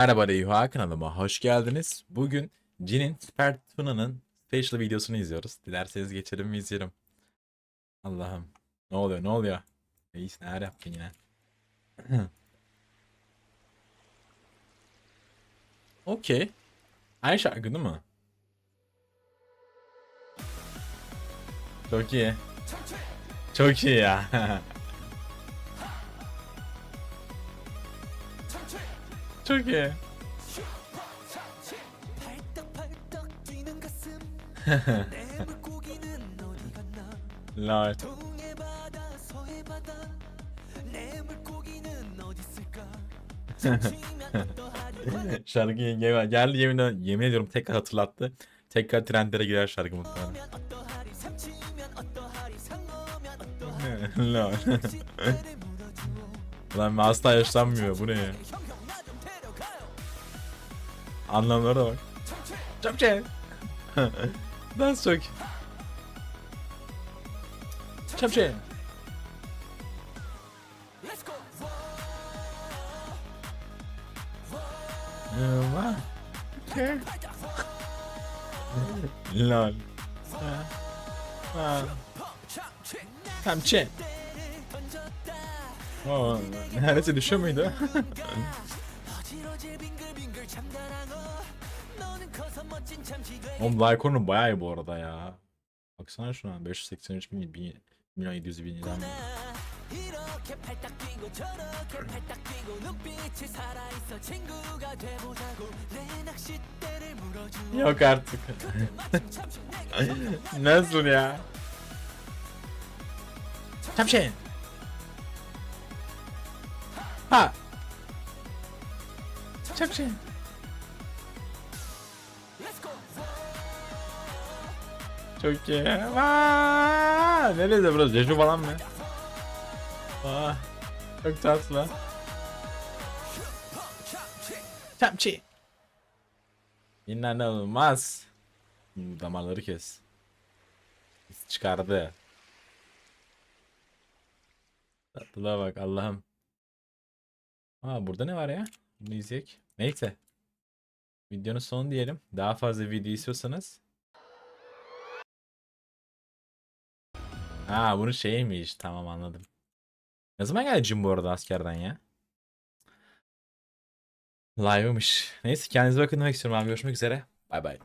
Merhaba Reyha kanalıma hoş geldiniz. Bugün Jin'in Super Tuna'nın special videosunu izliyoruz. Dilerseniz geçelim mi izleyelim. Allah'ım. Ne oluyor ne oluyor? Reis neler yaptın yine? Okey. Aynı şarkı değil mi? Çok iyi. Çok iyi ya. Çok iyi. Lord. şarkı yemin, geldi yemin, yemin ediyorum tekrar hatırlattı. Tekrar trendlere girer şarkı muhtemelen. Lord. Ulan asla yaşlanmıyor bu ne ya? Anlamlara bak. Çöpçe. Dans sök. Çöpçe. Lol. Çöpçe. Oo, neredeyse düşüyor muydu? Oğlum Lycor'un bayağı iyi bu arada ya. Baksana şuna 583 bin, bin, milyon 700 bin izlenme. Yok artık. Nasıl ya? Çapşin. Ha. Çok iyi. Vaa! Nerede burası? Jeju falan mı? Aa, çok tatlı. Çapçı. İnanılmaz. Hmm, Damarları kes. Çıkardı. Tatlılığa bak Allah'ım. Aa burada ne var ya? Bunu izleyek. Neyse. Videonun sonu diyelim. Daha fazla video istiyorsanız. Ha bunun şeyiymiş. Tamam anladım. Ne zaman geldi Jim bu arada askerden ya? Live'mış. Neyse kendinize bakın demek istiyorum abi. Görüşmek üzere. Bay bay.